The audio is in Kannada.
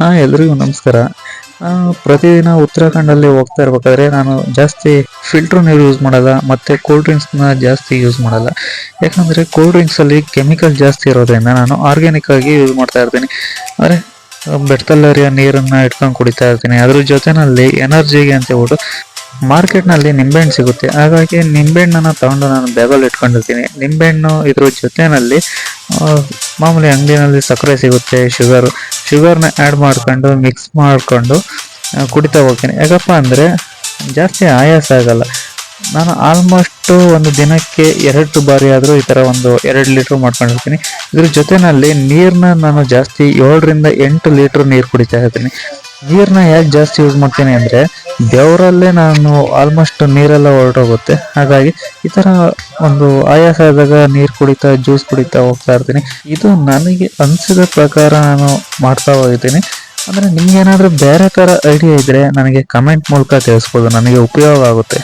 ಹಾ ಎಲ್ರಿಗೂ ನಮಸ್ಕಾರ. ಪ್ರತಿದಿನ ಉತ್ತರಾಖಂಡಲ್ಲಿ ಹೋಗ್ತಾ ಇರ್ಬೇಕಾದ್ರೆ ನಾನು ಜಾಸ್ತಿ ಫಿಲ್ಟರ್ ನೀರು ಯೂಸ್ ಮಾಡಲ್ಲ ಮತ್ತೆ ಕೂಲ್ ಡ್ರಿಂಕ್ಸ್ನ ಜಾಸ್ತಿ ಯೂಸ್ ಮಾಡಲ್ಲ. ಯಾಕಂದರೆ ಕೂಲ್ ಡ್ರಿಂಕ್ಸಲ್ಲಿ ಕೆಮಿಕಲ್ ಜಾಸ್ತಿ ಇರೋದ್ರಿಂದ ನಾನು ಆರ್ಗ್ಯಾನಿಕ್ ಆಗಿ ಯೂಸ್ ಮಾಡ್ತಾ ಇರ್ತೀನಿ. ಅಂದರೆ ಬೆಟ್ಟದಲ್ಲರಿಯ ನೀರನ್ನು ಇಟ್ಕೊಂಡು ಕುಡಿತಾ ಇರ್ತೀನಿ. ಅದ್ರ ಜೊತೆನಲ್ಲಿ ಎನರ್ಜಿಗೆ ಅಂತ ಹೇಳ್ಬಿಟ್ಟು ಮಾರ್ಕೆಟ್ನಲ್ಲಿ ನಿಂಬೆಹಣ್ಣು ಸಿಗುತ್ತೆ. ಹಾಗಾಗಿ ನಿಂಬೆಹಣ್ಣನ್ನು ತಗೊಂಡು ನಾನು ಬ್ಯಾಗಲ್ಲಿ ಇಟ್ಕೊಂಡಿರ್ತೀನಿ. ನಿಂಬೆಹಣ್ಣು ಇದ್ರ ಜೊತೆನಲ್ಲಿ ಆ, ಮಾಮೂಲಿ ಅಂಗಡಿನಲ್ಲಿ ಸಕ್ಕರೆ ಸಿಗುತ್ತೆ ಶುಗರ್ ಶುಗರ್ನ ಆ್ಯಡ್ ಮಾಡಿಕೊಂಡು ಮಿಕ್ಸ್ ಮಾಡಿಕೊಂಡು ಕುಡಿತಾ ಹೋಗ್ತೀನಿ. ಯಾಕಪ್ಪ ಅಂದರೆ ಜಾಸ್ತಿ ಆಯಾಸ ಆಗಲ್ಲ. ನಾನು ಆಲ್ಮೋಸ್ಟು ಒಂದು ದಿನಕ್ಕೆ ಎರಡು ಬಾರಿ ಆದರೂ ಈ ಥರ ಒಂದು ಎರಡು ಲೀಟ್ರ್ ಮಾಡ್ಕೊಂಡಿರ್ತೀನಿ ಇದ್ರ ಜೊತೆಯಲ್ಲಿ ನೀರನ್ನ ನಾನು ಜಾಸ್ತಿ ಏಳರಿಂದ ಎಂಟು ಲೀಟ್ರ್ ನೀರು ಕುಡಿತಾ ಇರ್ತೀನಿ. ನೀರನ್ನ ಯಾಕೆ ಜಾಸ್ತಿ ಯೂಸ್ ಮಾಡ್ತೀನಿ ಅಂದರೆ ಬೆವರಲ್ಲೇ ನಾನು ಆಲ್ಮೋಸ್ಟ್ ನೀರೆಲ್ಲ ಹೊರಟೋಗುತ್ತೆ. ಹಾಗಾಗಿ ಈ ಥರ ಒಂದು ಆಯಾಸ ಆದಾಗ ನೀರು ಕುಡಿತಾ ಜ್ಯೂಸ್ ಕುಡಿತಾ ಹೋಗ್ತಾ ಇರ್ತೀನಿ. ಇದು ನನಗೆ ಅನಿಸಿದ ಪ್ರಕಾರ ನಾನು ಮಾಡ್ತಾ ಹೋಗಿದ್ದೀನಿ. ಅಂದರೆ ನಿಮ್ಗೇನಾದರೂ ಬೇರೆ ಥರ ಐಡಿಯಾ ಇದ್ದರೆ ನನಗೆ ಕಮೆಂಟ್ ಮೂಲಕ ತಿಳಿಸ್ಬೋದು. ನನಗೆ ಉಪಯೋಗ ಆಗುತ್ತೆ.